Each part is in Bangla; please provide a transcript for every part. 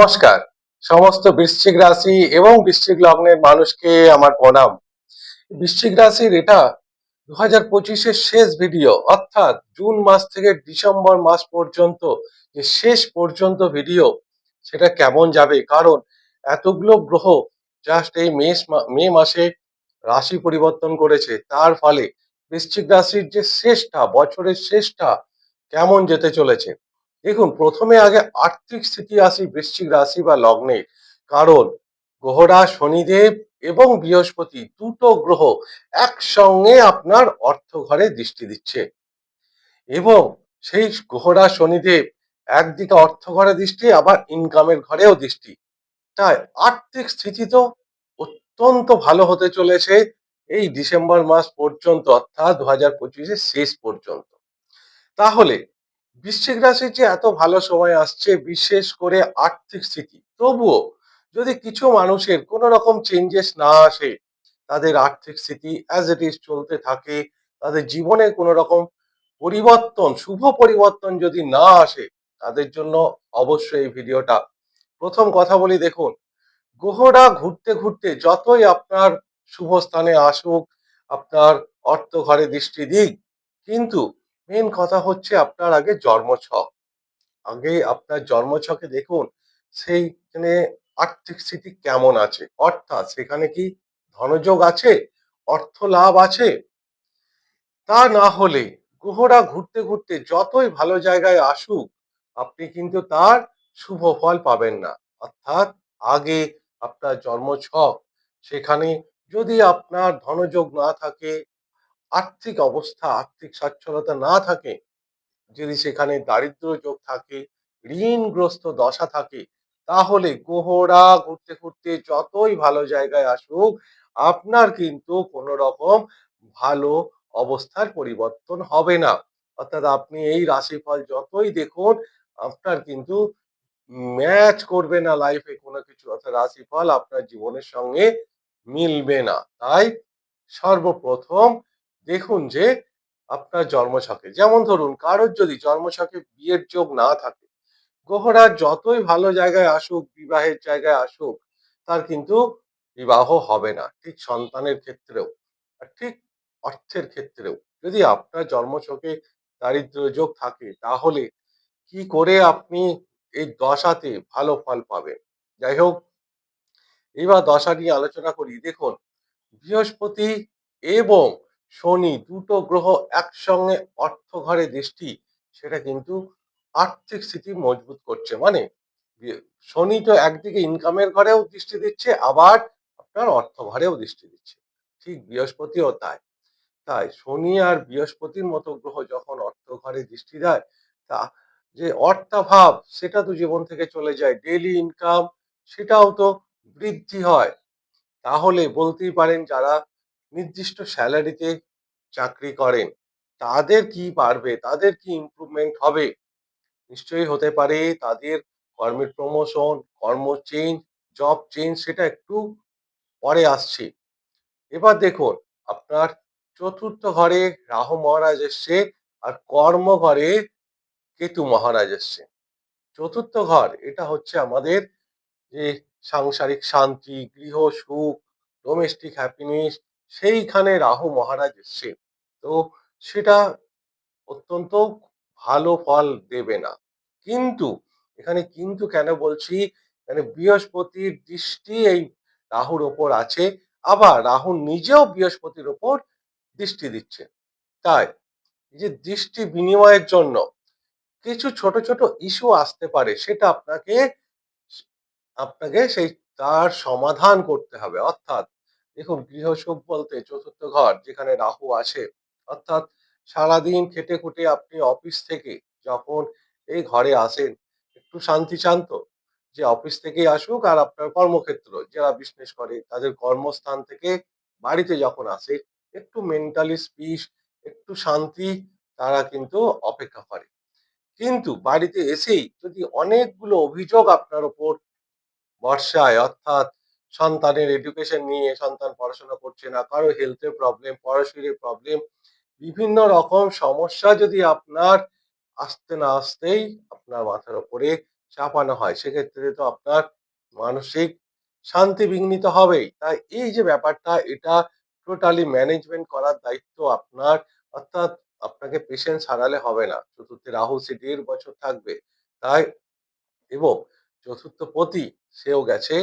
নমস্কার। সমস্ত বৃশ্চিক রাশি এবং বৃশ্চিক লগ্নের মানুষকে আমার প্রণাম। বৃশ্চিক রাশির এটা দু হাজার পঁচিশের শেষ ভিডিও, অর্থাৎ জুন মাস থেকে ডিসেম্বর মাস পর্যন্ত যে শেষ পর্যন্ত ভিডিও, সেটা কেমন যাবে? কারণ এতগুলো গ্রহ জাস্ট এই মে মাসে রাশি পরিবর্তন করেছে। তার ফলে বৃশ্চিক রাশির যে শেষটা, বছরের শেষটা কেমন যেতে চলেছে? দেখুন, প্রথমে আগে আর্থিক স্থিতি আসি বৃশ্চিক রাশি বা লগ্নের কারণ গ্রহরা শনিদেব এবং বৃহস্পতি দুটো গ্রহ একসঙ্গে আপনার অর্থ ঘরে দৃষ্টি দিচ্ছে। এবং সেই গ্রহরা শনিদেব একদিকে অর্থ ঘরে দৃষ্টি, আবার ইনকামের ঘরেও দৃষ্টি। তাই আর্থিক স্থিতি তো অত্যন্ত ভালো হতে চলেছে এই ডিসেম্বর মাস পর্যন্ত, অর্থাৎ দু হাজার শেষ পর্যন্ত। তাহলে বৃশ্চিক রাশির যে এত ভালো সময় আসছে, বিশেষ করে আর্থিক স্থিতি। তবুও যদি কিছু মানুষের কোনো রকম চেঞ্জেস না আসে, তাদের আর্থিক স্থিতি অ্যাজ ইট ইজ চলতে থাকে, তাদের জীবনে কোনো রকম পরিবর্তন, শুভ পরিবর্তন যদি না আসে, তাদের জন্য অবশ্যই এই ভিডিওটা। প্রথম কথা বলি, দেখুন, গ্রহরা ঘুরতে ঘুরতে যতই আপনার শুভ স্থানে আসুক, আপনার অর্থ ঘরে দৃষ্টি দিক, কিন্তু মেন কথা হচ্ছে আপনার আগে জন্মছক। আগে আপনার জন্মছকে দেখুন, সেইখানে আর্থিক স্থিতি কেমন আছে? অর্থাৎ সেখানে কি ধনযোগ আছে? অর্থ লাভ আছে? তা না হলে গ্রহরা ঘুরতে ঘুরতে যতই ভালো জায়গায় আসুক, আপনি কিন্তু তার শুভ ফল পাবেন না। অর্থাৎ আগে আপনার জন্মছক, সেখানে যদি আপনার ধনযোগ না থাকে আর্থিক অবস্থা, আর্থিক সচ্ছলতা না থাকে, যদি সেখানে দারিদ্র যোগ থাকে, ঋণগ্রস্ত দশা থাকে, তাহলে গ্রহরা ঘুরতে ঘুরতে যতই ভালো জায়গায় আসুক, আপনার কিন্তু কোনো রকম ভালো অবস্থার পরিবর্তন হবে না। অর্থাৎ আপনি এই রাশিফল যতই দেখুন, আপনার কিন্তু ম্যাচ করবে না লাইফে কোনো কিছু। অর্থাৎ রাশিফল আপনার জীবনের সঙ্গে মিলবে না। তাই সর্বপ্রথম দেখুন যে আপনার জন্মছকে যেমন ধরুন, কারোর যদি জন্মছকে বিয়ের যোগ না থাকে গ্রহরা যতই ভালো জায়গায় আসুক, বিবাহের জায়গায় আসুক, তার কিন্তু বিবাহ হবে না, ঠিক সন্তানের ক্ষেত্রেও, আর ঠিক অর্থের ক্ষেত্রেও। যদি আপনার জন্মছকে দারিদ্র যোগ থাকে, তাহলে কি করে আপনি এই দশাতে ভালো ফল পাবেন? যাই হোক, এবার দশা নিয়ে আলোচনা করি। দেখুন, বৃহস্পতি এবং শনি দুটো গ্রহ একসঙ্গে অর্থ ঘরে দৃষ্টি, সেটা কিন্তু আর্থিক স্থিতি মজবুত করছে। মানে শনি তো একদিকে ইনকামের ঘরেও দৃষ্টি দিচ্ছে, আবার আপনার অর্থ ঘরেও দৃষ্টি দিচ্ছে। ঠিক বৃহস্পতিও তাই। তাই শনি আর বৃহস্পতির মতো গ্রহ যখন অর্থ ঘরে দৃষ্টি দেয়, তা যে অর্থাভাব সেটা তো জীবন থেকে চলে যায়। ডেইলি ইনকাম সেটাও তো বৃদ্ধি হয়। তাহলে বলতেই পারেন যারা নির্দিষ্ট স্যালারিতে চাকরি করেন। তাদের কি পারবে তাদের কি ইমপ্রুভমেন্ট হবে? নিশ্চয়ই হতে পারে তাদের কর্মের প্রমোশন কর্ম চেঞ্জ জব চেঞ্জ সেটা একটু পরে আসছে। এবার দেখুন, আপনার চতুর্থ ঘরে রাহু মহারাজ এসছে আর কর্ম ঘরে কেতু মহারাজ এসছে। চতুর্থ ঘর, এটা হচ্ছে আমাদের যে সাংসারিক শান্তি, গৃহ সুখ ডোমেস্টিক হ্যাপিনেস সেইখানে রাহু মহারাজ এসছে তো সেটা অত্যন্ত ভালো ফল দেবে না। কিন্তু, এখানে কিন্তু কেন বলছি মানে বৃহস্পতির দৃষ্টি এই রাহুর ওপর আছে, আবার রাহু নিজেও বৃহস্পতির ওপর দৃষ্টি দিচ্ছে। তাই, এই যে দৃষ্টি বিনিময়ের জন্য কিছু ছোট ছোট ইস্যু আসতে পারে, সেটা আপনাকে আপনাকে সেই তার সমাধান করতে হবে। অর্থাৎ দেখুন গৃহসুখ বলতে চতুর্থ ঘর যেখানে রাহু আছে, অর্থাৎ সারাদিন খেটে খুটে আপনি অফিস থেকে যখন এই ঘরে আসেন, একটু শান্তি শান্ত যে অফিস থেকেই আসুক আর আপনার কর্মক্ষেত্র, যারা বিজনেস করে তাদের কর্মস্থান থেকে বাড়িতে যখন আসে, একটু মেন্টালি স্পিস একটু শান্তি, তারা কিন্তু অপেক্ষা করে। কিন্তু বাড়িতে এসেই যদি অনেকগুলো অভিযোগ আপনার ওপর বর্ষায়, অর্থাৎ সন্তানের এডুকেশন নিয়ে, সন্তান পড়াশোনা করছে না, কারও হেলথের প্রবলেম পড়াশোনার প্রবলেম বিভিন্ন রকম সমস্যা যদি আপনার আসতে না আসতেই আপনার মাথার ওপরে চাপানো হয়, সেক্ষেত্রে তো আপনার মানসিক শান্তি বিঘ্নিত হবেই। তাই এই যে ব্যাপারটা, এটা টোটালি ম্যানেজমেন্ট করার দায়িত্ব আপনার, অর্থাৎ আপনাকে পেশেন্স হারালে হবে না। চতুর্থে রাহু সে দেড় বছর থাকবে, তাই এবং চতুর্থ পতি, সেও গেছে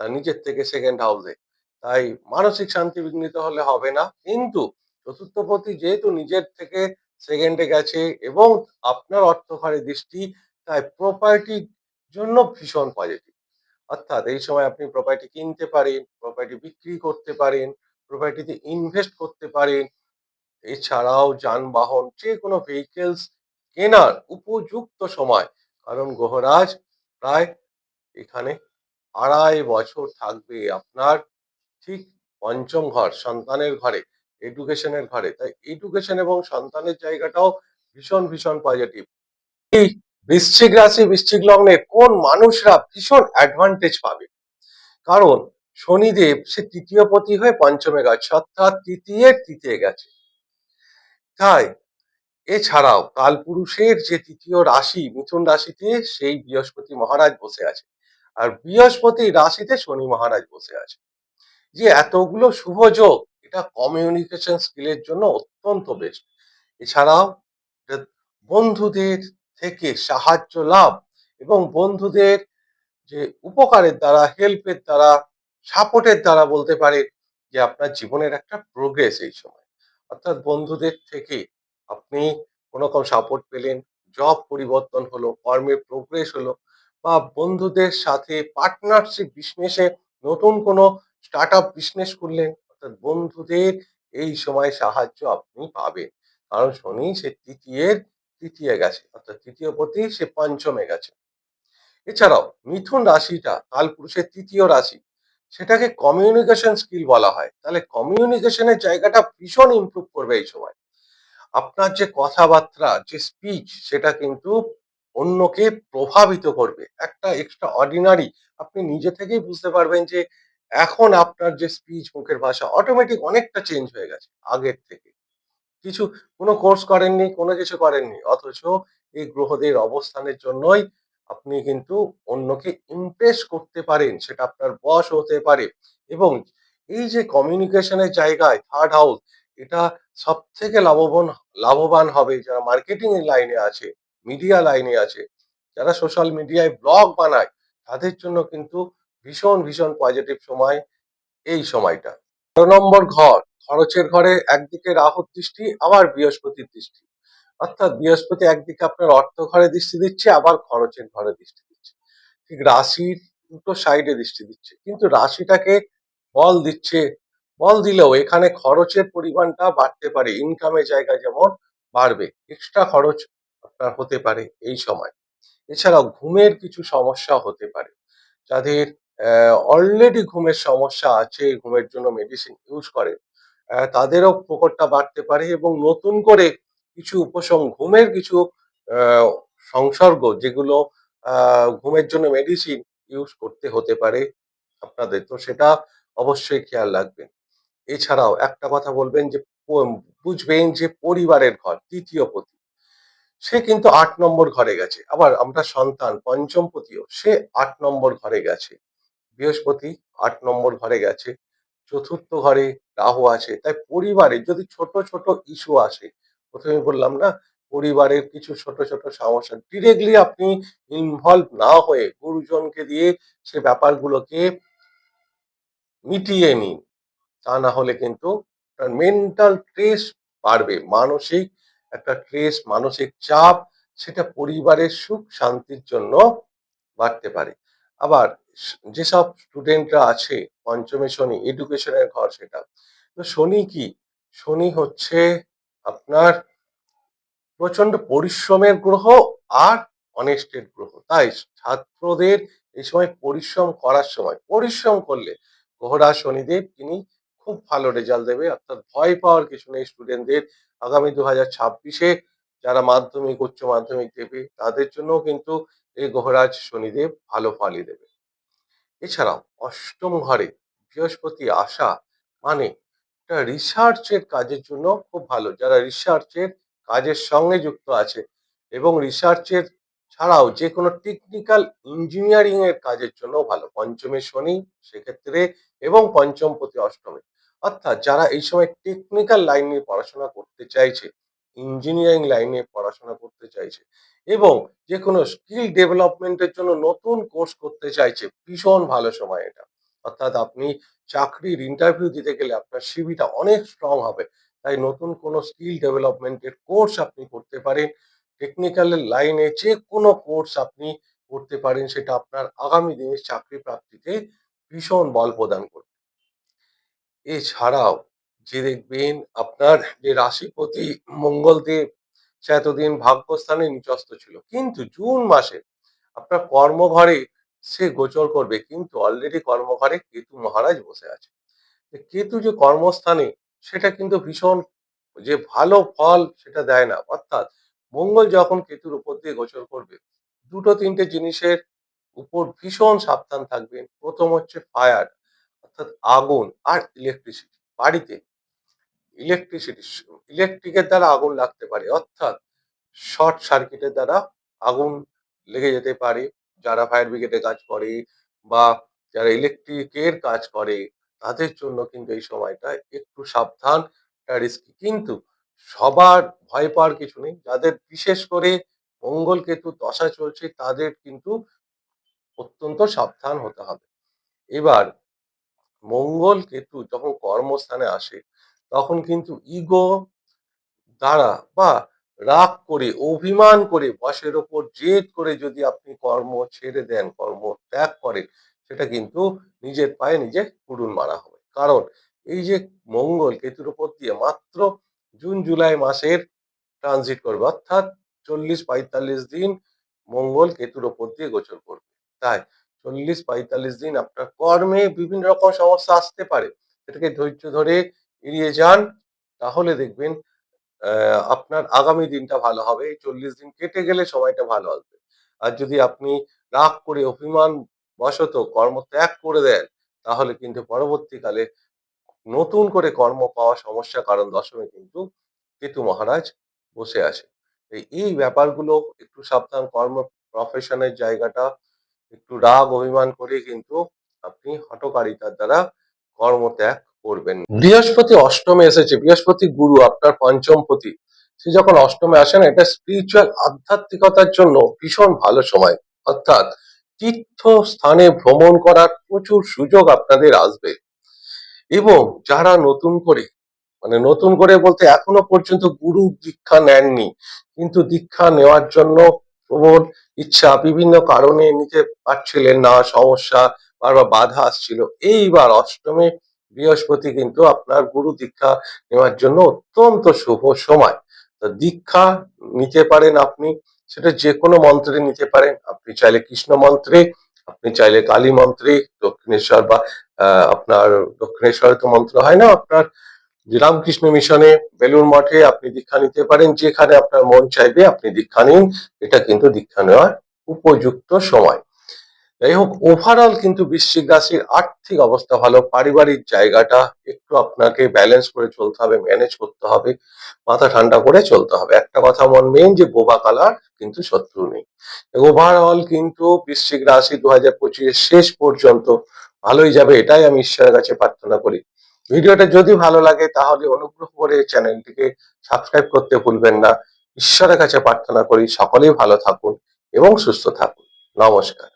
তার নিজের থেকে সেকেন্ড হাউসে তাই মানসিক শান্তি বিঘ্নিত হলে হবে না। কিন্তু চতুর্থ পতি যেহেতু নিজের থেকে সেকেন্ডে গেছে এবং আপনার অর্থ ঘরে দৃষ্টি, তাই প্রপার্টির জন্য ভীষণ পজিটিভ অর্থাৎ এই সময় আপনি প্রপার্টি কিনতে পারেন প্রপার্টি বিক্রি করতে পারেন প্রপার্টিতে ইনভেস্ট করতে পারেন। এছাড়াও যানবাহন যে কোনো ভেহিকেলস কেনার উপযুক্ত সময়। কারণ গ্রহরাজ প্রায় এখানে আড়াই বছর থাকবে আপনার ঠিক পঞ্চম ঘর, সন্তানের ঘরে এডুকেশনের ঘরে। তাই এডুকেশন এবং সন্তানের জায়গাটাও ভীষণ ভীষণ পজিটিভ এই বৃশ্চিক রাশি, বৃশ্চিক লগ্নে কোন মানুষরা ভীষণ অ্যাডভান্টেজ পাবে? কারণ শনিদেব সে তৃতীয় পতি হয়ে পঞ্চমে গেছে, অর্থাৎ তৃতীয় তৃতীয় গেছে। তাই এছাড়াও কালপুরুষের যে তৃতীয় রাশি, মিথুন রাশিতে সেই বৃহস্পতি মহারাজ বসে আছে। আর বৃহস্পতি রাশিতে শনি মহারাজ বসে আছে। যে এতগুলো শুভ যোগ, এটা কমিউনিকেশন স্কিলের জন্য অত্যন্ত বেস্ট এছাড়াও বন্ধুদের থেকে সাহায্য লাভ এবং বন্ধুদের যে উপকারের দ্বারা হেল্পের দ্বারা সাপোর্টের দ্বারা বলতে পারে যে আপনার জীবনের একটা প্রোগ্রেস এই সময়। অর্থাৎ বন্ধুদের থেকে আপনি কোনো রকম সাপোর্ট পেলেন জব পরিবর্তন হলো কর্মের প্রোগ্রেস হলো বা বন্ধুদের সাথে পার্টনারশিপ বিজনেসে নতুন কোনো স্টার্ট আপ বিজনেস করলেন অর্থাৎ বন্ধুদের এই সময় সাহায্য আপনি পাবেন। কারণ শনি সে তৃতীয়ের তৃতীয় গেছে, অর্থাৎ তৃতীয় প্রতি সে পঞ্চমে গেছে। এছাড়াও মিথুন রাশিটা কালপুরুষের তৃতীয় রাশি, সেটাকে কমিউনিকেশন স্কিল বলা হয়। তাহলে কমিউনিকেশনের জায়গাটা ভীষণ ইমপ্রুভ করবে এই সময়। আপনার যে কথাবার্তা, যে স্পিচ সেটা কিন্তু অন্যকে প্রভাবিত করবে। একটা এক্সট্রা অর্ডিনারি আপনি নিজে থেকেই বুঝতে পারবেন যে এখন আপনার যে স্পিচ মুখের ভাষা অটোমেটিক অনেকটা চেঞ্জ হয়ে গেছে আগের থেকে। কিছু, কোনো কোর্স করেননি, কোনো কিছু করেননি, অথচ এই গ্রহদের অবস্থানের জন্যই আপনি কিন্তু অন্যকে ইমপ্রেস করতে পারেন, সেটা আপনার বস হতে পারে। এবং এই যে কমিউনিকেশনের জায়গায় থার্ড হাউস এটা সব থেকে লাভবান লাভবান হবে, যারা মার্কেটিং এর লাইনে আছে মিডিয়া লাইনে আছে। যারা সোশ্যাল মিডিয়ায় ব্লগ বানায়, তাদের জন্য কিন্তু ভীষণ ভীষণ পজিটিভ সময় এই সময়টা। তেরো নম্বর ঘর, খরচের ঘরে একদিকে রাহুর দৃষ্টি, আবার বৃহস্পতির দৃষ্টি। অর্থাৎ বৃহস্পতি একদিকে আপনার অর্থ ঘরে দৃষ্টি দিচ্ছে, আবার খরচের ঘরে দৃষ্টি দিচ্ছে। ঠিক রাশির দুটো সাইডে দৃষ্টি দিচ্ছে। কিন্তু রাশিটাকে বল দিচ্ছে, বল দিলেও এখানে খরচের পরিমাণটা বাড়তে পারে। ইনকামের জায়গা যেমন বাড়বে এক্সট্রা খরচ আপনার হতে পারে এই সময়। এছাড়াও ঘুমের কিছু সমস্যা হতে পারে। যাদের অলরেডি ঘুমের সমস্যা আছে, ঘুমের জন্য মেডিসিন ইউজ করে তাদেরও প্রকটটা বাড়তে পারে এবং নতুন করে কিছু উপশম, ঘুমের কিছু সংসর্গ যেগুলো ঘুমের জন্য মেডিসিন ইউজ করতে হতে পারে আপনাদের। তো সেটা অবশ্যই খেয়াল রাখবেন। এছাড়াও একটা কথা বলবেন যে বুঝবেন যে, পরিবারের ঘর, তৃতীয় পতি সে কিন্তু আট নম্বর ঘরে গেছে। আবার আমরা সন্তান, পঞ্চম পতিও, সে আট নম্বর ঘরে গেছে। বৃহস্পতি আট নম্বর ঘরে গেছে। চতুর্থ ঘরে রাহু আছে। তাই পরিবারে যদি ছোট ছোট ইস্যু আসে, প্রথমে বললাম না, পরিবারের কিছু ছোট ছোট সমস্যা ডিরেক্টলি আপনি ইনভলভ না হয়ে গুরুজনকে দিয়ে সে ব্যাপারগুলোকে মিটিয়ে নিন। তা না হলে কিন্তু মেন্টাল ট্রেস বাড়বে, মানসিক একটা ট্রেস মানসিক চাপ, সেটা পরিবারের সুখ, শান্তির জন্য বাড়তে পারে। আবার যেসব স্টুডেন্টরা আছে, পঞ্চমে শনি, এডুকেশনের ঘর সেটা। তো শনি কি? শনি হচ্ছে আপনার প্রচণ্ড পরিশ্রমের গ্রহ আর অনেস্টের গ্রহ। তাই ছাত্রদের এই সময় পরিশ্রম করার সময়, পরিশ্রম করলে, গ্রহরা শনিদেব, তিনি খুব ভালো রেজাল্ট দেবে। অর্থাৎ ভয় পাওয়ার কিছু নেই স্টুডেন্টদের আগামী দু হাজার ছাব্বিশে যারা মাধ্যমিক, উচ্চ মাধ্যমিক দেবে, তাদের জন্য কিন্তু এই গ্রহরাজ শনিদেব ভালো ফলই দেবে। এছাড়াও অষ্টম ঘরে বৃহস্পতি আসা মানে এটা রিসার্চের কাজের জন্য খুব ভালো। যারা রিসার্চের কাজের সঙ্গে যুক্ত আছে এবং রিসার্চের ছাড়াও যে কোনো টেকনিক্যাল ইঞ্জিনিয়ারিং এর কাজের জন্য ভালো। পঞ্চমে শনি, সেক্ষেত্রে এবং পঞ্চম প্রতি অষ্টমে। অর্থাৎ যারা এই সময় টেকনিক্যাল লাইন নিয়ে পড়াশোনা করতে চাইছে ইঞ্জিনিয়ারিং লাইনে পড়াশোনা করতে চাইছে এবং যে কোনো স্কিল ডেভেলপমেন্টের জন্য নতুন কোর্স করতে চাইছে, ভীষণ ভালো সময় এটা। অর্থাৎ আপনি চাকরির ইন্টারভিউ দিতে গেলে আপনার সিভিটা অনেক স্ট্রং হবে। তাই নতুন কোনো স্কিল ডেভেলপমেন্টের কোর্স আপনি করতে পারেন টেকনিক্যাল লাইনে যে কোনো কোর্স আপনি করতে পারেন, সেটা আপনার আগামী দিনের চাকরি প্রাপ্তিতে ভীষণ বল প্রদান করবে। এছাড়াও যে দেখবেন আপনার যে রাশিপতি মঙ্গলদেব সে এতদিন ভাগ্যস্থানে নিচস্ত ছিল, কিন্তু জুন মাসে আপনার কর্মঘরে সে গোচর করবে, কিন্তু অলরেডি কর্মঘরে কেতু মহারাজ বসে আছে। কেতু যে কর্মস্থানে, সেটা কিন্তু ভীষণ যে ভালো ফল সেটা দেয় না। অর্থাৎ মঙ্গল যখন কেতুর উপর দিয়ে গোচর করবে, দুটো তিনটে জিনিসের উপর ভীষণ সাবধান থাকবেন। প্রথম হচ্ছে ফায়ার অর্থাৎ আগুন আর ইলেকট্রিসিটি বাড়িতে ইলেকট্রিসিটি ইলেকট্রিকের দ্বারা আগুন লাগতে পারে, অর্থাৎ শর্ট সার্কিটের দ্বারা আগুন লেগে যেতে পারে। যারা ফায়ার ব্রিগেডে কাজ করে বা যারা ইলেকট্রিকের কাজ করে, তাদের জন্য কিন্তু এই সময়টা একটু সাবধান রিস্কি কিন্তু সবার ভয় পাওয়ার কিছু নেই। যাদের বিশেষ করে মঙ্গল কেতু দশা চলছে, তাদের কিন্তু অত্যন্ত সাবধান হতে হবে। এবার মঙ্গল কেতু যখন কর্মস্থানে আসে, তখন কিন্তু ইগো দ্বারা বা রাগ করে, অভিমান করে বসের ওপর জেদ করে যদি আপনি কর্ম ছেড়ে দেন, কর্ম ত্যাগ করেন, সেটা কিন্তু নিজের পায়ে নিজে কুড়ুল মারা হবে। কারণ এই যে মঙ্গল কেতুর উপর দিয়ে মাত্র জুন, জুলাই মাসের ট্রানজিট করবে, অর্থাৎ চল্লিশ, পঁয়তাল্লিশ দিন মঙ্গল কেতুর ওপর দিয়ে গোচর করবে। তাই চল্লিশ, পঁয়তাল্লিশ দিন আপনার কর্মে বিভিন্ন রকম সমস্যা আসতে পারে। সেটাকে ধৈর্য ধরে এড়িয়ে যান। তাহলে দেখবেন আপনার আগামী দিনটা ভালো হবে। এই চল্লিশ দিন কেটে গেলে সময়টা ভালো আসবে। আর যদি আপনি রাগ করে অভিমান বশত কর্ম ত্যাগ করে দেন, তাহলে কিন্তু পরবর্তীকালে নতুন করে কর্ম পাওয়া সমস্যা কারণ দশমে কিন্তু কেতু মহারাজ বসে আছে। এই ব্যাপারগুলো একটু সাবধান কর্ম প্রফেশনের জায়গাটা একটু রাগ, অভিমান করে কিন্তু আপনি হটকারিতার দ্বারা কর্মত্যাগ করবেন। বৃহস্পতি অষ্টমে এসেছে। বৃহস্পতি গুরু, আপনার পঞ্চম পতি। সে যখন অষ্টমে আসে না এটা স্পিরিচুয়াল আধ্যাত্মিকতার জন্য ভীষণ ভালো সময়। অর্থাৎ তীর্থ স্থানে ভ্রমণ করার প্রচুর সুযোগ আপনাদের আসবে। এবং যারা নতুন করে মানে নতুন করে বলতে এখনও পর্যন্ত গুরু দীক্ষা নেননি, কিন্তু দীক্ষা নেওয়ার জন্য প্রবল ইচ্ছা বিভিন্ন কারণে নিতে পারছিলেন না, সমস্যা বারবার বাধা আসছিল। এইবার অষ্টমে বৃহস্পতি কিন্তু আপনার গুরু দীক্ষা নেওয়ার জন্য অত্যন্ত শুভ সময়। তো দীক্ষা নিতে পারেন আপনি, সেটা যে কোনো মন্ত্রে নিতে পারেন। আপনি চাইলে কৃষ্ণ মন্ত্রে, আপনি চাইলে কালী মন্ত্রে, দক্ষিণেশ্বর বা আপনার দক্ষিণেশ্বরে তো মন্ত্র হয় না আপনার। যে রামকৃষ্ণ মিশনে বেলুর মঠে আপনি দীক্ষা নিতে পারেন, যেখানে আপনার মন চাইবে আপনি দীক্ষা নিন। এটা কিন্তু দীক্ষা নেওয়ার উপযুক্ত সময়। যাই হোক ওভারঅল কিন্তু বৃশ্চিক রাশির আর্থিক অবস্থা ভালো, পারিবারিক জায়গাটা একটু আপনাকে ব্যালেন্স করে চলতে হবে ম্যানেজ করতে হবে, মাথা ঠান্ডা করে চলতে হবে। একটা কথা মন মেন যে বোবা কালার কিন্তু শত্রু নেই। ওভারঅল কিন্তু বৃশ্চিক রাশি দু শেষ পর্যন্ত ভালোই যাবে, এটাই আমি ঈশ্বরের কাছে প্রার্থনা করি। ভিডিওটা যদি ভালো লাগে, তাহলে অনুগ্রহ করে চ্যানেলটিকে সাবস্ক্রাইব করতে ভুলবেন না। ঈশ্বরের কাছে প্রার্থনা করি, সকলেই ভালো থাকুন এবং সুস্থ থাকুন। নমস্কার।